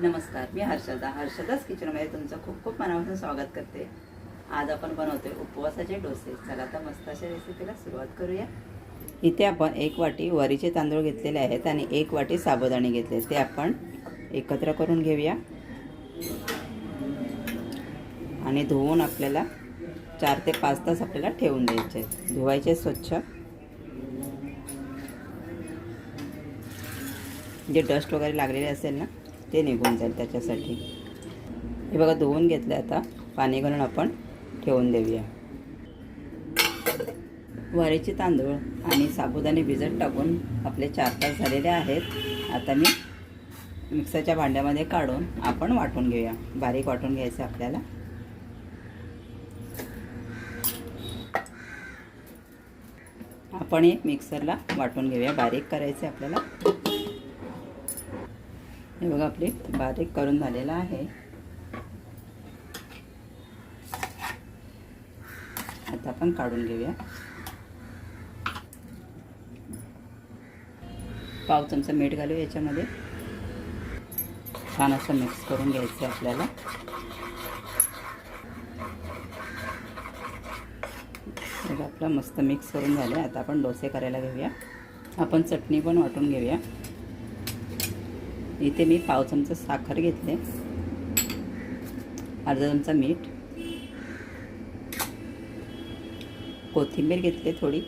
नमस्कार मी हर्षदा. हर्षदाच किचनमध्ये तुमचं खूप खूप मनापासून स्वागत करते. आज आपण बनवतोय उपवासाचे डोसे. चला आता मस्त अशा रेसिपीला सुरुवात करूया. इथे आपण एक वाटी वरीचे तांदूळ घेतलेले आहेत आणि एक वाटी साबुदाणे घेतले. ते आपण एकत्र करून घेऊया. आणि धुवून आपल्याला चार ते पाच तास आपल्याला ठेवून द्यायचे आहेत. धुवायचे स्वच्छ. जे डस्ट वगैरे लागलेले असेल ना ते निघून जाईल त्याच्यासाठी. हे बघा धुवून घेतलं आता. पाणी घालून आपण ठेवून देऊया. वारेचे तांदूळ आणि साबुदाणे भिजत टाकून आपले चार तास झालेले आहेत. आता मी मिक्सरच्या भांड्यामध्ये काढून आपण वाटून घेऊया. बारीक वाटून घ्यायचं आपल्याला. आपण हे मिक्सरला वाटून घेऊया. बारीक करायचं आपल्याला. हे बघा आपली बारीक करून झालेला आहे. आता आपण काढून घेऊया. पाव चमचा मीठ घालू याच्यामध्ये. छान असं मिक्स करून घ्यायचं आहे आपल्याला. हे आपलं मस्त मिक्स करून झालं आहे आता आपण डोसे करायला घेऊया. आपण चटणी पण वाटून घेऊया. इथे मी पाव चमचा साखर घेतले. अर्धा चमचा मीठ. कोथिंबीर घेतली थोडी.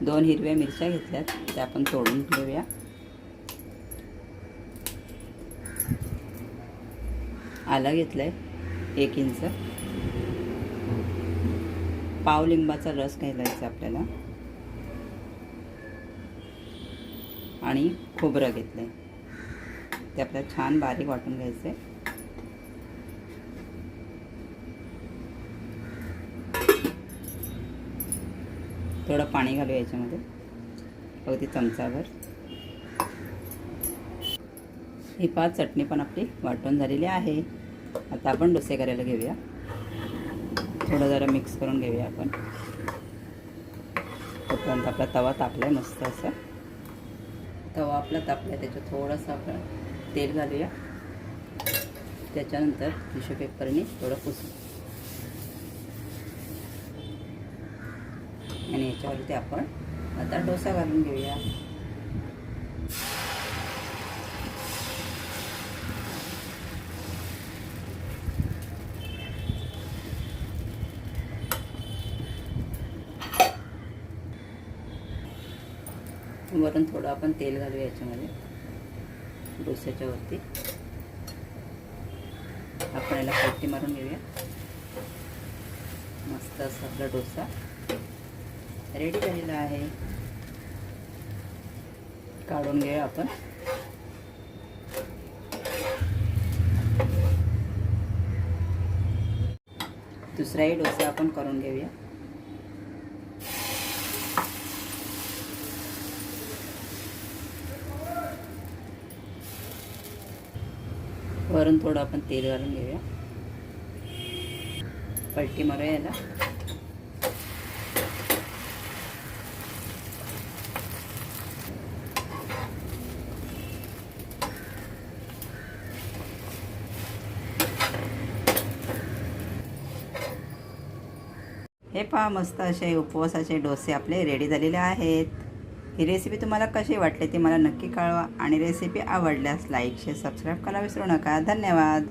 दोन हिरव्या मिरच्या घेतल्यात. त्या आपण तोडून घेऊया. आलं घेतलं आहे एक इंच. पाव लिंबाचा रस घालायचा आपल्याला. आणि खोबरं घेतलं आहे ते आपल्याला छान बारीक वाटून घ्यायचं. आहे थोडं पाणी घालू याच्यामध्ये. अगदी चमचाभर. ही पाच चटणी पण आपली वाटून झालेली आहे. आता आपण डोसे करायला घेऊया. थोडं जरा मिक्स करून घेऊया आपण. तोपर्यंत आपला तवा तापला आहे मस्त असं. तवा आपला तापला आहे त्याच्यात थोडंसं आपण तेल घालूया. त्याच्यानंतर टिश्यू पेपरने थोडं पुसू आणि याच्यावरती आपण आता डोसा घालून घेऊया. वरून थोडं आपण तेल घालूया याच्यामध्ये. डोस्याच्या वरती आपण याला पट्टी मारून घेऊया. मस्त असा आपला डोसा रेडी झालेला आहे. काढून घेऊया आपण. दुसराही डोसा आपण करून घेऊया. वरून थोडं आपण तेल घालून घेऊया. पलटी मारूया याला. हे पहा मस्त असे उपवासाचे डोसे आपले रेडी झालेले आहेत. ही रेसिपी तुम्हाला कशी वाटली ती मला नक्की कळवा आणि रेसिपी आवडल्यास लाईक शेअर सबस्क्राईब करायला विसरू नका. धन्यवाद.